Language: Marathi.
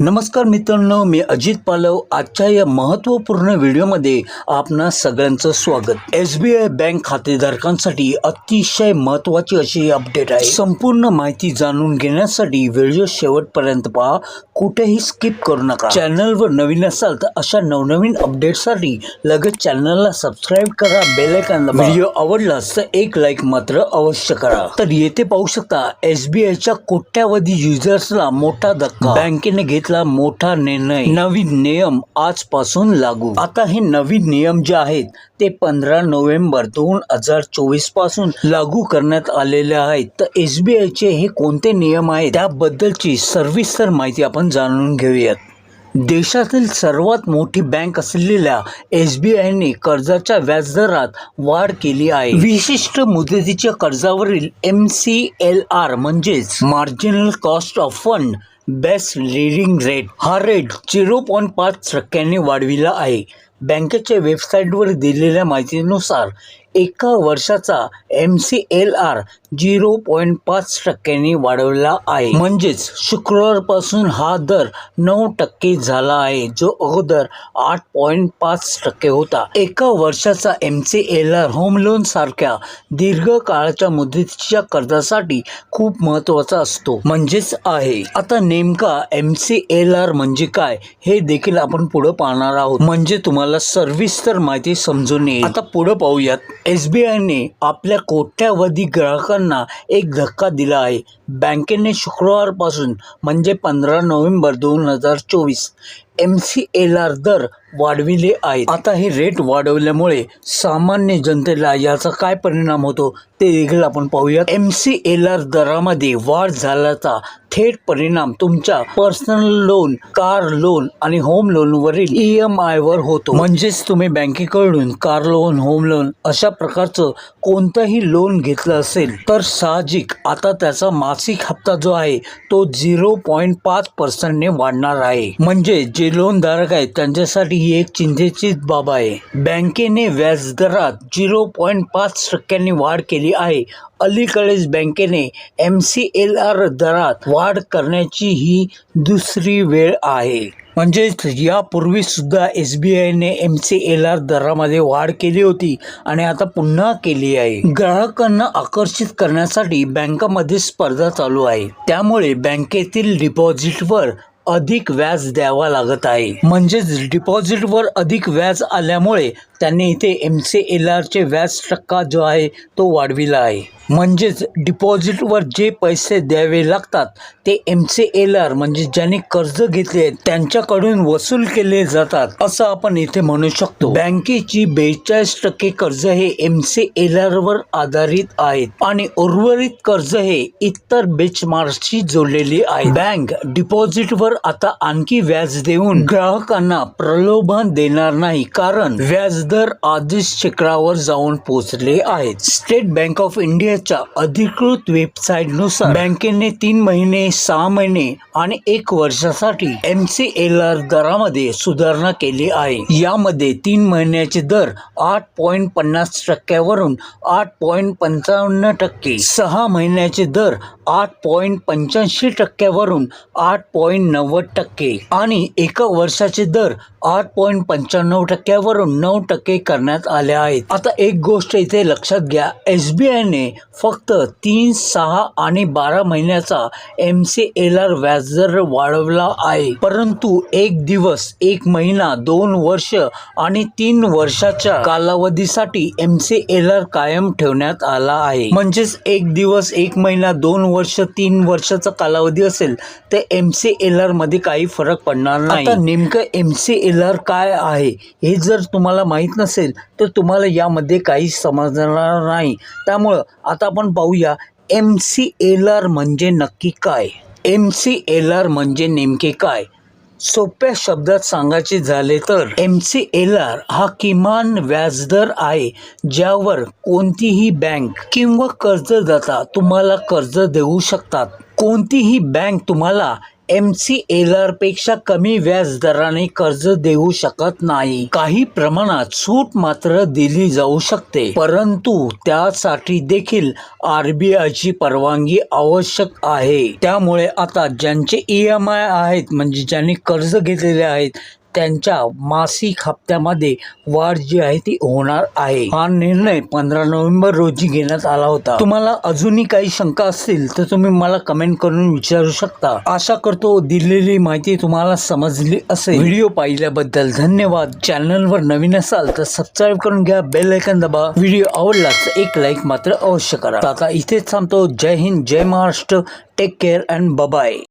नमस्कार मित्रांनो मी अजित पालव. आजच्या या महत्त्वपूर्ण व्हिडिओमध्ये आपणा सगळ्यांचं स्वागत. एस बी आय बँक खातेधारकांसाठी अतिशय महत्त्वाची अशी अपडेट आहे. संपूर्ण माहिती जाणून घेण्यासाठी व्हिडिओ शेवटपर्यंत पहा. कुठेही स्किप करू नका. चॅनलवर नवीन असाल तर अशा नवनवीन अपडेटसाठी लगेच चॅनलला सबस्क्राईब करा बेलायकांना व्हिडिओ आवडलास तर एक लाईक मात्र अवश्य करा. तर येथे पाहू शकता एस बी आयच्या कोट्यावधी युजर्सला मोठा धक्का. बँकेने घेत घेतला मोठा निर्णय नवीन नियम आजपासून लागू. आता हे नवीन नियम जे आहेत ते पंधरा नोव्हेंबर दोन हजार चोवीसपासून लागू करण्यात आलेले आहेत. तर एस बी आयचे हे कोणते नियम आहेत? त्याबद्दलची सर्विस्तर माहिती आपण जाणून घेऊयात. देशातील सर्वात मोठी बँक असलेल्या एस बी आयने कर्जाच्या व्याजदरात वाढ केली आहे. विशिष्ट मुदतीच्या कर्जावरील एम सी एल आर म्हणजेच marginal cost of fund based lending rate हा रेट झिरो पॉईंट पाच टक्क्यांनी वाढविला आहे. बँकेच्या वेबसाईटवर दिलेल्या माहितीनुसार एका वर्षाचा M C L R zero point पाच टक्क्यांनी वाढवला आहे. म्हणजेच शुक्रवारपासून हा दर नऊ टक्के झाला आहे जो अगोदर आठ पॉईंट पाच टक्के होता. एका वर्षाचा M C L R home loan सारख्या दीर्घ काळाच्या मुदतीच्या कर्जासाठी खूप महत्त्वाचा असतो. म्हणजेच आहे. आता नेमका एम सी एल आर म्हणजे काय हे देखील आपण पुढे पाहणार आहोत. म्हणजे तुम्हाला सविस्तर माहिती समजून येईल. आता पुढे पाहूयात. एस बी आयने आपल्या कोट्यावधी ग्राहकांना एक धक्का दिला आहे. बँकेने शुक्रवारपासून म्हणजे पंधरा नोव्हेंबर दोन हजार चोवीस एम सी एल आर दर वाढविले आहेत. आता हे रेट वाढवल्यामुळे सामान्य जनतेला याचा काय परिणाम होतो ते देखील आपण पाहूयात. एम सी एल आर दरामध्ये वाढ झाल्याचा थेट परिणाम तुमच्या पर्सनल लोन कार लोन आणि होम लोन वरील ई एम आय वर होतो. म्हणजेच तुम्ही बँकेकडून कार लोन होम लोन अशा प्रकारचं कोणतंही लोन घेतलं असेल तर साहजिक आता त्याचा मासिक हप्ता जो आहे तो झिरो पॉईंट पाच पर्सेंटने वाढणार आहे. म्हणजे जे लोनधारक आहेत त्यांच्यासाठी ही एक चिंतेचीच बाब आहे. बँकेने व्याजदरात झिरो पॉईंट पाच टक्क्यांनी वाढ केली आहे. अलीकडेच बँकेने एम सी एल आर दरात वाढ करण्याची ही दुसरी वेळ आहे. म्हणजेच यापूर्वी सुद्धा एस बी आयने एम सी एल आर दरामध्ये वाढ केली होती आणि आता पुन्हा केली आहे. ग्राहकांना आकर्षित करण्यासाठी बँकामध्ये स्पर्धा चालू आहे. त्यामुळे बँकेतील डिपॉझिटवर अधिक व्याज द्यावा लागत आहे. म्हणजेच डिपॉझिटवर अधिक व्याज आल्यामुळे त्यांनी इथे एम सी एल आरचे व्याज टक्का जो आहे तो वाढविला आहे. म्हणजेच डिपॉझिटवर जे पैसे द्यावे लागतात ते एम सी एल आर म्हणजे ज्यांनी कर्ज घेतले त्यांच्याकडून वसूल केले जातात असं आपण इथे म्हणू शकतो. बँकेची बेचाळीस टक्के कर्ज हे एम सी एल आर वर आधारित आहेत आणि उर्वरित कर्ज हे इतर बेंचमार्कशी जोडलेली आहे बँक डिपॉझिटवर आता आणखी व्याज देऊन ग्राहकांना प्रलोभन देणार नाही कारण व्याज व्याजदर आधीच शिखरावर जाऊन पोहोचले आहेत. स्टेट बँक ऑफ इंडियाच्या अधिकृत वेबसाईटनुसार बँकेने तीन महिने सहा महिने आणि एक वर्षासाठी एम सी एल आर दरामध्ये सुधारणा केली आहे. यामध्ये तीन महिन्याचे दर आठ पॉईंट पन्नास टक्क्यावरून आठ पॉईंट पंचावन्न टक्के सहा महिन्याचे दर आठ पॉईंट पंच्याऐंशी टक्क्यावरून आठ पॉईंट नव्वद टक्के आणि एका वर्षाचे दर आठ पॉईंट पंच्याण्णव टक्क्यावरून नऊ टक्के करण्यात आले आहेत. आता एक गोष्ट इथे लक्षात घ्या. एस बी आयने फक्त तीन सहा आणि बारा महिन्याचा एम सी एल आर व्याजदर वाढवला आहे. परंतु एक दिवस एक महिना दोन वर्ष आणि तीन वर्षाच्या कालावधीसाठी एम सी एल आर कायम ठेवण्यात आला आहे. म्हणजेच एक दिवस एक महिना दोन वर्ष तीन वर्षाचा कालावधी असेल तर एम सी एल आरमध्ये काही फरक पडणार नाही. नेमकं एम सी एल पिलर काय आहे हे जर तुम्हाला माहीत नसेल तर तुम्हाला यामध्ये काही समजणार नाही. त्यामुळं आता आपण पाहूया एम सी एल आर म्हणजे नक्की काय? एम सी एल आर म्हणजे नेमके काय? सोप्या शब्दात सांगायचे झाले तर एम सी एल आर हा किमान व्याजदर आहे ज्यावर कोणतीही बँक किंवा कर्जदाता तुम्हाला कर्ज देऊ शकतात. कोणतीही बँक तुम्हाला एम सी एल आरपेक्षा कमी व्याज दराने कर्ज देऊ शकत नाही. काही प्रमाणात सूट मात्र दिली जाऊ शकते परंतु त्यासाठी देखील आरबीआयची परवानगी आवश्यक आहे. त्यामुळे आता ज्यांचे ई एम आय आहेत म्हणजे ज्यांनी कर्ज घेतलेले आहेत त्यांच्या मासिक हप्त्यामध्ये वाढ जी आहे ती होणार आहे. हा निर्णय पंधरा नोव्हेंबर रोजी घेण्यात आला होता. तुम्हाला अजूनही काही शंका असतील तर तुम्ही मला कमेंट करून विचारू शकता. आशा करतो दिलेली माहिती तुम्हाला समजली असेल. व्हिडिओ पाहिल्याबद्दल धन्यवाद. चॅनलवर नवीन असाल तर सबस्क्राईब करून घ्या बेल ऐकन दबा. व्हिडिओ आवडलाच एक लाईक मात्र अवश्य करा. आता इथेच थांबतो. जय हिंद जय Maharashtra. Take care and bye bye